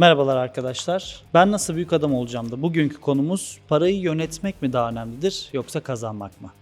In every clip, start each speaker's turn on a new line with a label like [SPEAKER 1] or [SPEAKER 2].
[SPEAKER 1] Merhabalar arkadaşlar. Ben nasıl büyük adam olacağım da bugünkü konumuz parayı yönetmek mi daha önemlidir yoksa kazanmak mı?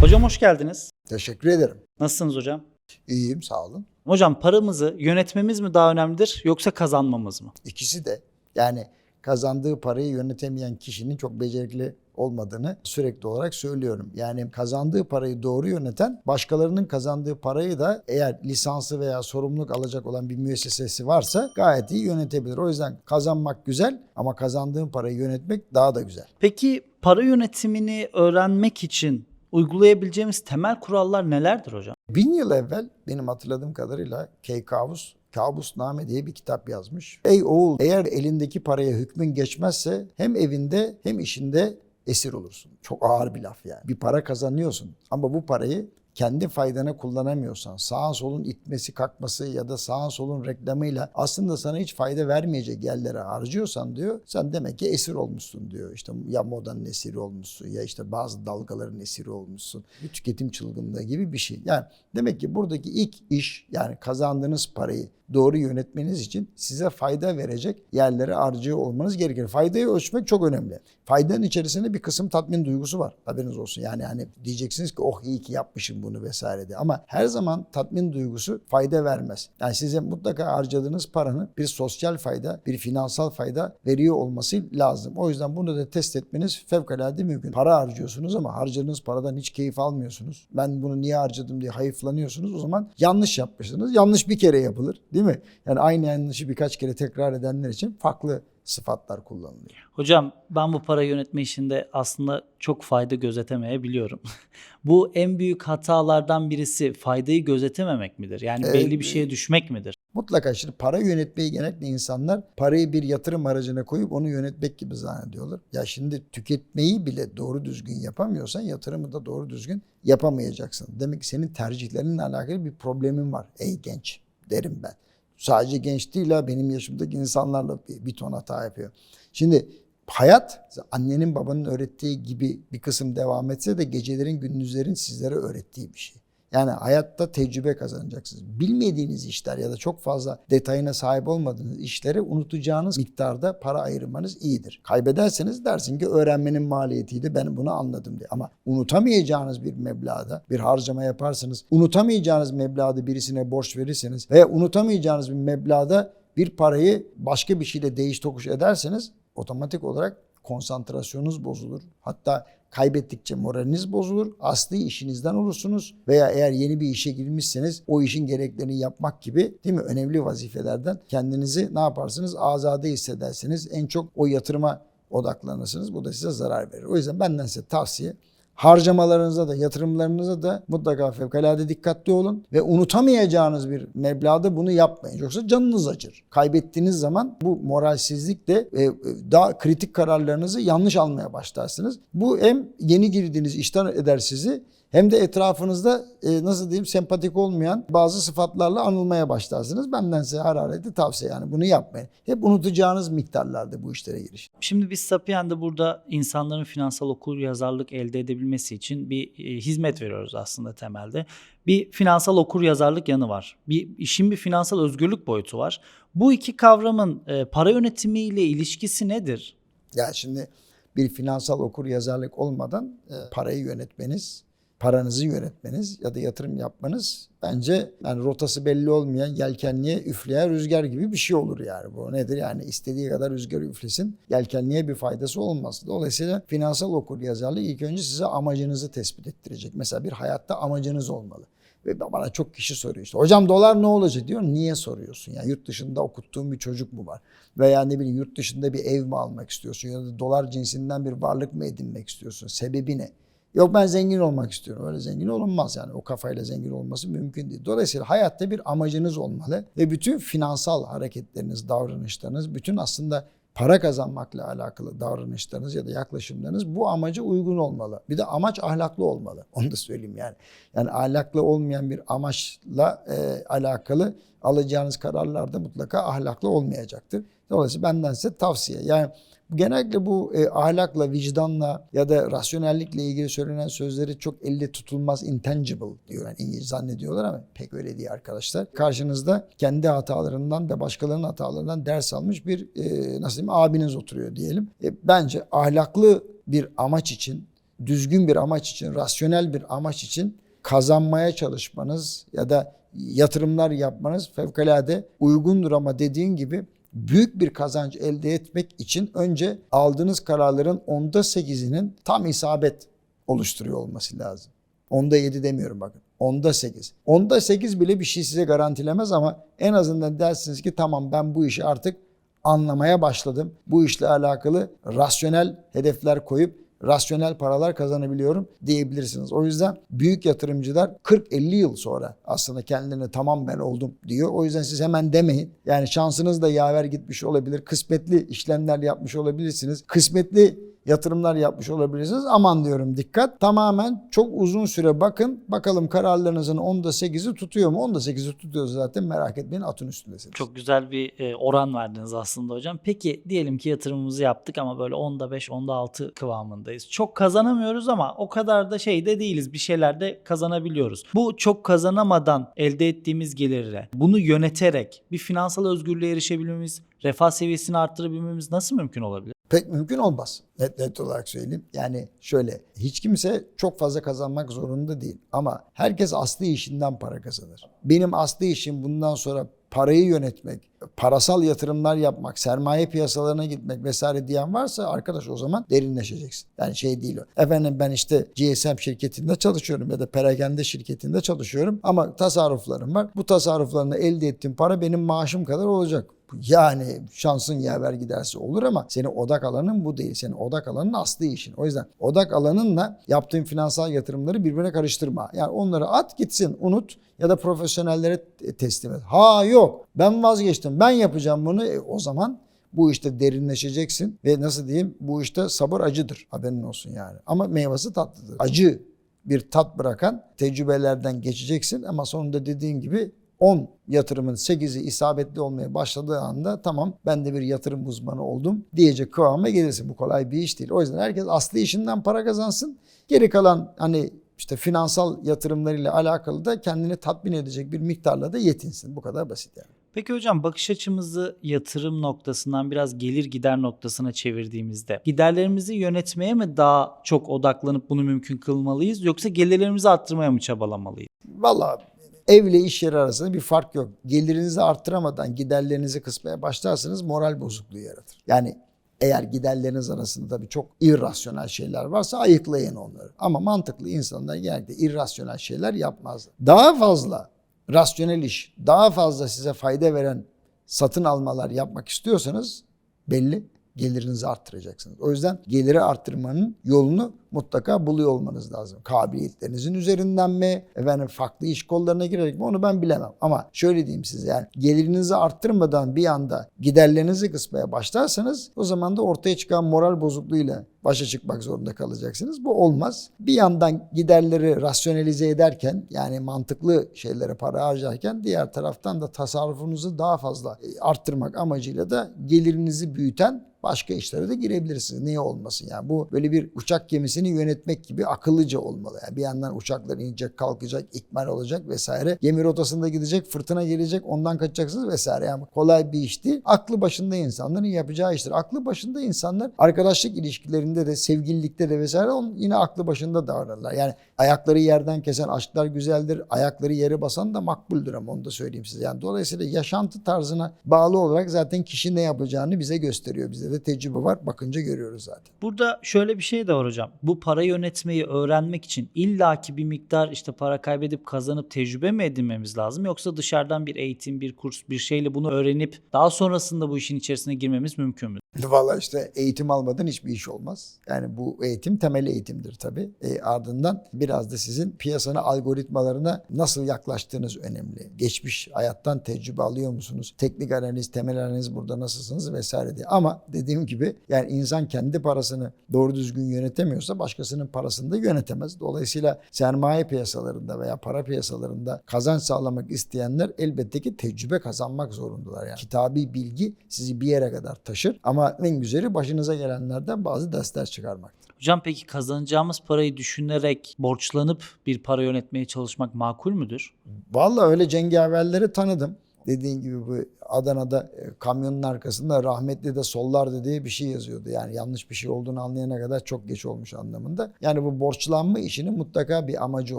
[SPEAKER 1] Hocam hoş geldiniz.
[SPEAKER 2] Teşekkür ederim.
[SPEAKER 1] Nasılsınız hocam?
[SPEAKER 2] İyiyim sağ olun.
[SPEAKER 1] Hocam paramızı yönetmemiz mi daha önemlidir yoksa kazanmamız mı?
[SPEAKER 2] İkisi de yani kazandığı parayı yönetemeyen kişinin çok becerikli olmadığını sürekli olarak söylüyorum. Yani kazandığı parayı doğru yöneten başkalarının kazandığı parayı da eğer lisansı veya sorumluluk alacak olan bir müessesesi varsa gayet iyi yönetebilir. O yüzden kazanmak güzel ama kazandığın parayı yönetmek daha da güzel.
[SPEAKER 1] Peki para yönetimini öğrenmek için uygulayabileceğimiz temel kurallar nelerdir hocam?
[SPEAKER 2] Bin yıl evvel benim hatırladığım kadarıyla Kay Kavus Kabusname diye bir kitap yazmış. Ey oğul eğer elindeki paraya hükmün geçmezse hem evinde hem işinde esir olursun. Çok ağır bir laf yani. Bir para kazanıyorsun ama bu parayı kendi faydana kullanamıyorsan, sağın solun itmesi kalkması ya da sağın solun reklamıyla aslında sana hiç fayda vermeyecek yerlere harcıyorsan diyor, sen demek ki esir olmuşsun diyor. İşte ya modanın esiri olmuşsun ya işte bazı dalgaların esiri olmuşsun. Bir tüketim çılgınlığı gibi bir şey. Yani demek ki buradaki ilk iş yani kazandığınız parayı doğru yönetmeniz için size fayda verecek yerlere harcıyor olmanız gerekir. Faydayı ölçmek çok önemli. Faydanın içerisinde bir kısım tatmin duygusu var. Haberiniz olsun. Yani hani diyeceksiniz ki oh iyi ki yapmışım bunu vesaire diye. Ama her zaman tatmin duygusu fayda vermez. Yani size mutlaka harcadığınız paranın bir sosyal fayda, bir finansal fayda veriyor olması lazım. O yüzden bunu da test etmeniz fevkalade mümkün. Para harcıyorsunuz ama harcadığınız paradan hiç keyif almıyorsunuz. Ben bunu niye harcadım diye hayıflanıyorsunuz. O zaman yanlış yapmışsınız. Yanlış bir kere yapılır. Değil mi? Yani aynı yanlışı birkaç kere tekrar edenler için farklı sıfatlar kullanılıyor.
[SPEAKER 1] Hocam ben bu para yönetme işinde aslında çok fayda gözetemeyebiliyorum. bu en büyük hatalardan birisi faydayı gözetememek midir? Yani
[SPEAKER 2] Ee,
[SPEAKER 1] belli bir şeye düşmek midir?
[SPEAKER 2] Mutlaka şimdi para yönetmeyi genellikle insanlar parayı bir yatırım aracına koyup onu yönetmek gibi zannediyorlar. Ya şimdi tüketmeyi bile doğru düzgün yapamıyorsan yatırımı da doğru düzgün yapamayacaksın. Demek ki senin tercihlerinle alakalı bir problemin var ey genç derim ben. Sadece genç değil ha benim yaşımdaki insanlarla bir, bir ton hata yapıyor. Şimdi hayat annenin babanın öğrettiği gibi bir kısım devam etse de gecelerin gündüzlerin sizlere öğrettiği bir şey. Yani hayatta tecrübe kazanacaksınız. Bilmediğiniz işler ya da çok fazla detayına sahip olmadığınız işlere unutacağınız miktarda para ayırmanız iyidir. Kaybederseniz dersin ki öğrenmenin maliyetiydi ben bunu anladım diye. Ama unutamayacağınız bir meblağda bir harcama yaparsanız, unutamayacağınız meblağda birisine borç verirseniz veya unutamayacağınız bir meblağda bir parayı başka bir şeyle değiş tokuş ederseniz otomatik olarak konsantrasyonunuz bozulur. Hatta kaybettikçe moraliniz bozulur. Asli işinizden olursunuz veya eğer yeni bir işe girmişseniz o işin gereklerini yapmak gibi değil mi önemli vazifelerden kendinizi ne yaparsınız? Azade hissedersiniz. En çok o yatırıma odaklanırsınız. Bu da size zarar verir. O yüzden benden size tavsiye harcamalarınıza da yatırımlarınıza da mutlaka fevkalade dikkatli olun ve unutamayacağınız bir meblağda bunu yapmayın. Yoksa canınız acır. Kaybettiğiniz zaman bu moralsizlikle e, daha kritik kararlarınızı yanlış almaya başlarsınız. Bu hem yeni girdiğiniz işten eder sizi hem de etrafınızda e, nasıl diyeyim sempatik olmayan bazı sıfatlarla anılmaya başlarsınız. Benden size hararetli tavsiye yani bunu yapmayın. Hep unutacağınız miktarlarda bu işlere giriş.
[SPEAKER 1] Şimdi biz Sapien'de burada insanların finansal okur yazarlık elde edebilmesi için bir e, hizmet veriyoruz aslında temelde. Bir finansal okur yazarlık yanı var. Bir işin bir finansal özgürlük boyutu var. Bu iki kavramın e, para yönetimiyle ilişkisi nedir?
[SPEAKER 2] Ya şimdi bir finansal okur yazarlık olmadan e, parayı yönetmeniz, paranızı yönetmeniz ya da yatırım yapmanız bence yani rotası belli olmayan yelkenliğe üfleyen rüzgar gibi bir şey olur yani. Bu nedir yani istediği kadar rüzgar üflesin yelkenliğe bir faydası olmaz. Dolayısıyla finansal okur yazarlık ilk önce size amacınızı tespit ettirecek. Mesela bir hayatta amacınız olmalı. Ve bana çok kişi soruyor işte hocam dolar ne olacak diyor. Niye soruyorsun? Yani yurt dışında okuttuğun bir çocuk mu var? Veya ne bileyim yurt dışında bir ev mi almak istiyorsun? Ya da dolar cinsinden bir varlık mı edinmek istiyorsun? Sebebi ne? Yok ben zengin olmak istiyorum. Öyle zengin olunmaz yani. O kafayla zengin olması mümkün değil. Dolayısıyla hayatta bir amacınız olmalı ve bütün finansal hareketleriniz, davranışlarınız, bütün aslında para kazanmakla alakalı davranışlarınız ya da yaklaşımlarınız bu amaca uygun olmalı. Bir de amaç ahlaklı olmalı. Onu da söyleyeyim yani. Yani ahlaklı olmayan bir amaçla e, alakalı alacağınız kararlar da mutlaka ahlaklı olmayacaktır. Dolayısıyla benden size tavsiye. Yani genellikle bu e, ahlakla, vicdanla ya da rasyonellikle ilgili söylenen sözleri çok elle tutulmaz intangible diyor. Yani İngiliz zannediyorlar ama pek öyle değil arkadaşlar. Karşınızda kendi hatalarından ve başkalarının hatalarından ders almış bir e, nasıl diyeyim abiniz oturuyor diyelim. E, bence ahlaklı bir amaç için, düzgün bir amaç için, rasyonel bir amaç için kazanmaya çalışmanız ya da yatırımlar yapmanız fevkalade uygundur ama dediğin gibi büyük bir kazanç elde etmek için önce aldığınız kararların onda sekizinin tam isabet oluşturuyor olması lazım. Onda yedi demiyorum bakın. Onda sekiz. Onda sekiz bile bir şey size garantilemez ama en azından dersiniz ki tamam ben bu işi artık anlamaya başladım. Bu işle alakalı rasyonel hedefler koyup rasyonel paralar kazanabiliyorum diyebilirsiniz. O yüzden büyük yatırımcılar 40-50 yıl sonra aslında kendilerine tamam ben oldum diyor. O yüzden siz hemen demeyin. Yani şansınız da yaver gitmiş olabilir. Kısmetli işlemler yapmış olabilirsiniz. Kısmetli yatırımlar yapmış olabilirsiniz. Aman diyorum dikkat. Tamamen çok uzun süre bakın. Bakalım kararlarınızın onda 8'i tutuyor mu? Onda 8'i tutuyor zaten merak etmeyin atın üstündesiniz.
[SPEAKER 1] Çok güzel bir e, oran verdiniz aslında hocam. Peki diyelim ki yatırımımızı yaptık ama böyle onda 5, onda 6 kıvamındayız. Çok kazanamıyoruz ama o kadar da şey de değiliz. Bir şeyler de kazanabiliyoruz. Bu çok kazanamadan elde ettiğimiz gelirle bunu yöneterek bir finansal özgürlüğe erişebilmemiz, refah seviyesini arttırabilmemiz nasıl mümkün olabilir?
[SPEAKER 2] Pek mümkün olmaz. Net net olarak söyleyeyim. Yani şöyle hiç kimse çok fazla kazanmak zorunda değil. Ama herkes aslı işinden para kazanır. Benim aslı işim bundan sonra parayı yönetmek, parasal yatırımlar yapmak, sermaye piyasalarına gitmek vesaire diyen varsa arkadaş o zaman derinleşeceksin. Yani şey değil o. Efendim ben işte GSM şirketinde çalışıyorum ya da perakende şirketinde çalışıyorum ama tasarruflarım var. Bu tasarruflarını elde ettiğim para benim maaşım kadar olacak. Yani şansın yaver giderse olur ama senin odak alanın bu değil. Senin odak alanın aslı işin. O yüzden odak alanınla yaptığın finansal yatırımları birbirine karıştırma. Yani onları at gitsin unut ya da profesyonellere teslim et. Ha yok ben vazgeçtim ben yapacağım bunu. E, o zaman bu işte derinleşeceksin ve nasıl diyeyim bu işte sabır acıdır haberin olsun yani. Ama meyvesi tatlıdır. Acı bir tat bırakan tecrübelerden geçeceksin ama sonunda dediğin gibi 10 yatırımın 8'i isabetli olmaya başladığı anda tamam ben de bir yatırım uzmanı oldum diyecek kıvama gelirsin. Bu kolay bir iş değil. O yüzden herkes aslı işinden para kazansın. Geri kalan hani işte finansal yatırımlarıyla alakalı da kendini tatmin edecek bir miktarla da yetinsin. Bu kadar basit yani.
[SPEAKER 1] Peki hocam bakış açımızı yatırım noktasından biraz gelir gider noktasına çevirdiğimizde giderlerimizi yönetmeye mi daha çok odaklanıp bunu mümkün kılmalıyız yoksa gelirlerimizi arttırmaya mı çabalamalıyız?
[SPEAKER 2] Valla evle iş yeri arasında bir fark yok. Gelirinizi arttıramadan giderlerinizi kısmaya başlarsanız moral bozukluğu yaratır. Yani eğer giderleriniz arasında tabii çok irrasyonel şeyler varsa ayıklayın onları. Ama mantıklı insanlar genellikle irrasyonel şeyler yapmazlar. Daha fazla rasyonel iş, daha fazla size fayda veren satın almalar yapmak istiyorsanız belli gelirinizi arttıracaksınız. O yüzden geliri arttırmanın yolunu mutlaka buluyor olmanız lazım. Kabiliyetlerinizin üzerinden mi, efendim farklı iş kollarına girerek mi onu ben bilemem. Ama şöyle diyeyim size yani gelirinizi arttırmadan bir anda giderlerinizi kısmaya başlarsanız o zaman da ortaya çıkan moral bozukluğuyla başa çıkmak zorunda kalacaksınız. Bu olmaz. Bir yandan giderleri rasyonelize ederken yani mantıklı şeylere para harcarken diğer taraftan da tasarrufunuzu daha fazla e, arttırmak amacıyla da gelirinizi büyüten başka işlere de girebilirsiniz. Niye olmasın yani bu böyle bir uçak gemisini yönetmek gibi akıllıca olmalı. Yani bir yandan uçaklar inecek, kalkacak, ikmal olacak vesaire. Gemi rotasında gidecek, fırtına gelecek, ondan kaçacaksınız vesaire. Yani kolay bir iş değil. Aklı başında insanların yapacağı iştir. Aklı başında insanlar arkadaşlık ilişkilerinde de, sevgililikte de vesaire onun yine aklı başında davranırlar. Yani ayakları yerden kesen aşklar güzeldir. Ayakları yere basan da makbuldür ama onu da söyleyeyim size. Yani dolayısıyla yaşantı tarzına bağlı olarak zaten kişi ne yapacağını bize gösteriyor. Bizde de tecrübe var. Bakınca görüyoruz zaten.
[SPEAKER 1] Burada şöyle bir şey de var hocam. Bu para yönetmeyi öğrenmek için illaki bir miktar işte para kaybedip kazanıp tecrübe mi edinmemiz lazım yoksa dışarıdan bir eğitim, bir kurs, bir şeyle bunu öğrenip daha sonrasında bu işin içerisine girmemiz mümkün mü?
[SPEAKER 2] Valla işte eğitim almadan hiçbir iş olmaz. Yani bu eğitim temel eğitimdir tabii. E, ardından biraz da sizin piyasanın algoritmalarına nasıl yaklaştığınız önemli. Geçmiş hayattan tecrübe alıyor musunuz? Teknik analiz, temel analiz burada nasılsınız vesaire diye. Ama dediğim gibi yani insan kendi parasını doğru düzgün yönetemiyorsa başkasının parasını da yönetemez. Dolayısıyla sermaye piyasalarında veya para piyasalarında kazanç sağlamak isteyenler elbette ki tecrübe kazanmak zorundalar. Yani kitabi bilgi sizi bir yere kadar taşır ama en güzeli başınıza gelenlerden bazı dersler çıkarmak.
[SPEAKER 1] Hocam peki kazanacağımız parayı düşünerek borçlanıp bir para yönetmeye çalışmak makul müdür?
[SPEAKER 2] Vallahi öyle cengaverleri tanıdım. Dediğin gibi bu Adana'da e, kamyonun arkasında rahmetli de sollar diye bir şey yazıyordu. Yani yanlış bir şey olduğunu anlayana kadar çok geç olmuş anlamında. Yani bu borçlanma işinin mutlaka bir amacı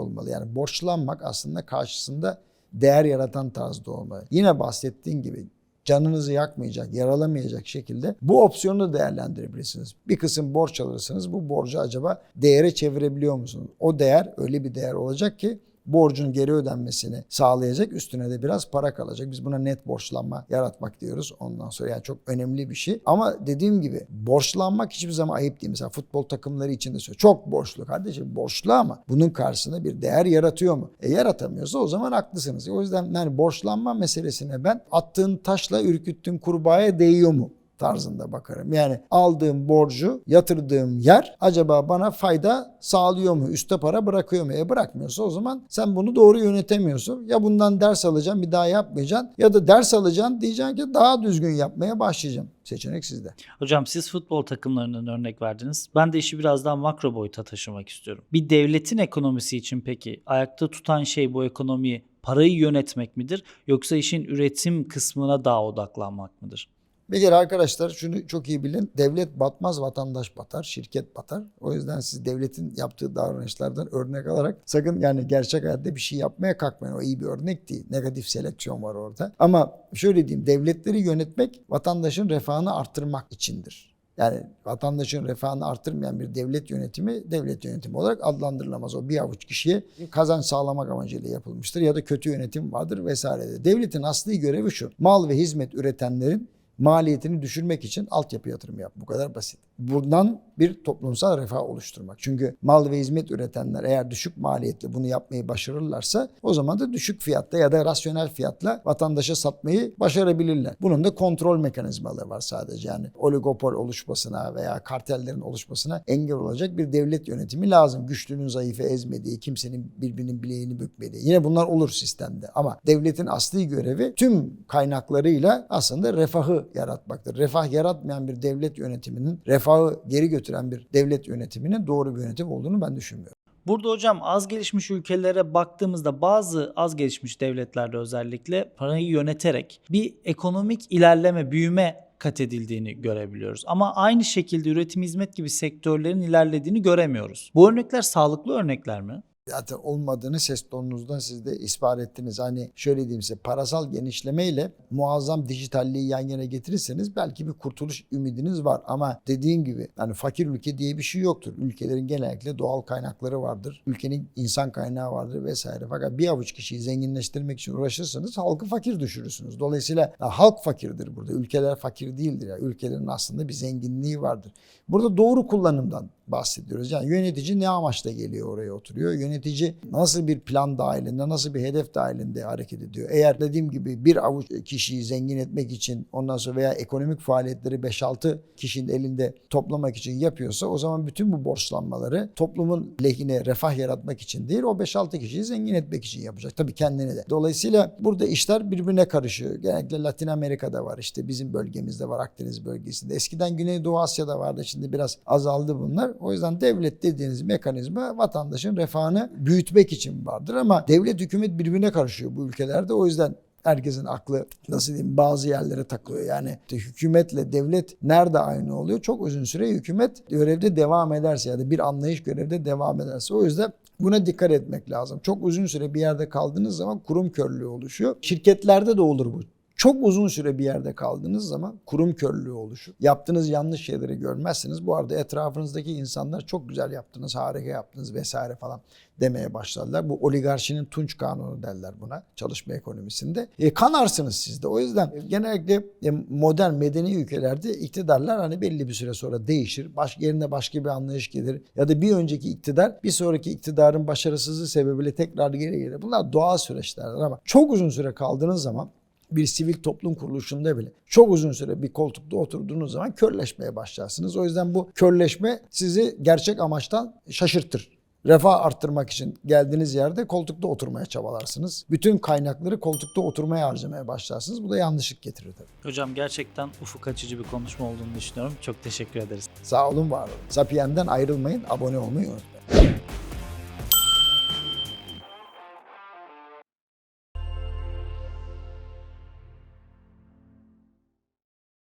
[SPEAKER 2] olmalı. Yani borçlanmak aslında karşısında değer yaratan tarzda olmalı. Yine bahsettiğin gibi canınızı yakmayacak, yaralamayacak şekilde bu opsiyonu da değerlendirebilirsiniz. Bir kısım borç alırsınız. Bu borcu acaba değere çevirebiliyor musunuz? O değer öyle bir değer olacak ki borcun geri ödenmesini sağlayacak. Üstüne de biraz para kalacak. Biz buna net borçlanma yaratmak diyoruz. Ondan sonra yani çok önemli bir şey. Ama dediğim gibi borçlanmak hiçbir zaman ayıp değil. Mesela futbol takımları için de söylüyorum. Çok borçlu kardeşim borçlu ama bunun karşısında bir değer yaratıyor mu? E yaratamıyorsa o zaman haklısınız. O yüzden yani borçlanma meselesine ben attığın taşla ürküttüğün kurbağaya değiyor mu? Tarzında bakarım. Yani aldığım borcu yatırdığım yer acaba bana fayda sağlıyor mu? Üste para bırakıyor mu? E bırakmıyorsa o zaman sen bunu doğru yönetemiyorsun. Ya bundan ders alacaksın bir daha yapmayacaksın ya da ders alacaksın diyeceksin ki daha düzgün yapmaya başlayacağım. Seçenek sizde.
[SPEAKER 1] Hocam siz futbol takımlarından örnek verdiniz. Ben de işi biraz daha makro boyuta taşımak istiyorum. Bir devletin ekonomisi için peki ayakta tutan şey bu ekonomiyi parayı yönetmek midir yoksa işin üretim kısmına daha odaklanmak mıdır?
[SPEAKER 2] Bir kere arkadaşlar şunu çok iyi bilin. Devlet batmaz, vatandaş batar, şirket batar. O yüzden siz devletin yaptığı davranışlardan örnek alarak sakın yani gerçek hayatta bir şey yapmaya kalkmayın. O iyi bir örnek değil. Negatif seleksiyon var orada. Ama şöyle diyeyim, devletleri yönetmek vatandaşın refahını arttırmak içindir. Yani vatandaşın refahını artırmayan bir devlet yönetimi devlet yönetimi olarak adlandırılamaz. O bir avuç kişiye kazanç sağlamak amacıyla yapılmıştır ya da kötü yönetim vardır vesaire. Devletin asli görevi şu. Mal ve hizmet üretenlerin maliyetini düşürmek için altyapı yatırımı yap. Bu kadar basit. Buradan bir toplumsal refah oluşturmak. Çünkü mal ve hizmet üretenler eğer düşük maliyetle bunu yapmayı başarırlarsa o zaman da düşük fiyatta ya da rasyonel fiyatla vatandaşa satmayı başarabilirler. Bunun da kontrol mekanizmaları var sadece. Yani oligopol oluşmasına veya kartellerin oluşmasına engel olacak bir devlet yönetimi lazım. Güçlünün zayıfı ezmediği, kimsenin birbirinin bileğini bükmediği. Yine bunlar olur sistemde ama devletin asli görevi tüm kaynaklarıyla aslında refahı yaratmaktır. Refah yaratmayan bir devlet yönetiminin, refahı geri götüren bir devlet yönetiminin doğru bir yönetim olduğunu ben düşünmüyorum.
[SPEAKER 1] Burada hocam az gelişmiş ülkelere baktığımızda bazı az gelişmiş devletlerde özellikle parayı yöneterek bir ekonomik ilerleme, büyüme kat edildiğini görebiliyoruz. Ama aynı şekilde üretim hizmet gibi sektörlerin ilerlediğini göremiyoruz. Bu örnekler sağlıklı örnekler mi?
[SPEAKER 2] Zaten olmadığını ses tonunuzdan siz de ispat ettiniz. Hani şöyle diyeyim size parasal genişlemeyle muazzam dijitalliği yan yana getirirseniz belki bir kurtuluş ümidiniz var. Ama dediğim gibi yani fakir ülke diye bir şey yoktur. Ülkelerin genellikle doğal kaynakları vardır. Ülkenin insan kaynağı vardır vesaire. Fakat bir avuç kişiyi zenginleştirmek için uğraşırsanız halkı fakir düşürürsünüz. Dolayısıyla halk fakirdir burada. Ülkeler fakir değildir. Yani ülkelerin aslında bir zenginliği vardır. Burada doğru kullanımdan bahsediyoruz. Yani yönetici ne amaçla geliyor oraya oturuyor? Yönetici nasıl bir plan dahilinde, nasıl bir hedef dahilinde hareket ediyor? Eğer dediğim gibi bir avuç kişiyi zengin etmek için ondan sonra veya ekonomik faaliyetleri 5-6 kişinin elinde toplamak için yapıyorsa o zaman bütün bu borçlanmaları toplumun lehine refah yaratmak için değil o 5-6 kişiyi zengin etmek için yapacak. Tabii kendini de. Dolayısıyla burada işler birbirine karışıyor. Genellikle Latin Amerika'da var işte bizim bölgemizde var Akdeniz bölgesinde. Eskiden Güneydoğu Asya'da vardı şimdi biraz azaldı bunlar. O yüzden devlet dediğiniz mekanizma vatandaşın refahını büyütmek için vardır ama devlet hükümet birbirine karışıyor bu ülkelerde. O yüzden herkesin aklı nasıl diyeyim bazı yerlere takılıyor. Yani işte hükümetle devlet nerede aynı oluyor? Çok uzun süre hükümet görevde devam ederse ya da bir anlayış görevde devam ederse. O yüzden Buna dikkat etmek lazım. Çok uzun süre bir yerde kaldığınız zaman kurum körlüğü oluşuyor. Şirketlerde de olur bu Çok uzun süre bir yerde kaldığınız zaman kurum körlüğü oluşur. Yaptığınız yanlış şeyleri görmezsiniz. Bu arada etrafınızdaki insanlar çok güzel yaptınız, harika yaptınız vesaire falan demeye başladılar. Bu oligarşinin tunç kanunu derler buna çalışma ekonomisinde. E, kanarsınız siz de. O yüzden genellikle e, modern medeni ülkelerde iktidarlar hani belli bir süre sonra değişir. Baş, yerine başka bir anlayış gelir. Ya da bir önceki iktidar bir sonraki iktidarın başarısızlığı sebebiyle tekrar geri gelir. Bunlar doğal süreçlerdir ama çok uzun süre kaldığınız zaman bir sivil toplum kuruluşunda bile çok uzun süre bir koltukta oturduğunuz zaman körleşmeye başlarsınız. O yüzden bu körleşme sizi gerçek amaçtan şaşırtır. Refah arttırmak için geldiğiniz yerde koltukta oturmaya çabalarsınız. Bütün kaynakları koltukta oturmaya harcamaya başlarsınız. Bu da yanlışlık getirir tabii.
[SPEAKER 1] Hocam gerçekten ufuk açıcı bir konuşma olduğunu düşünüyorum. Çok teşekkür ederiz.
[SPEAKER 2] Sağ olun, var olun. Sapiyen'den ayrılmayın, abone olmayı unutmayın.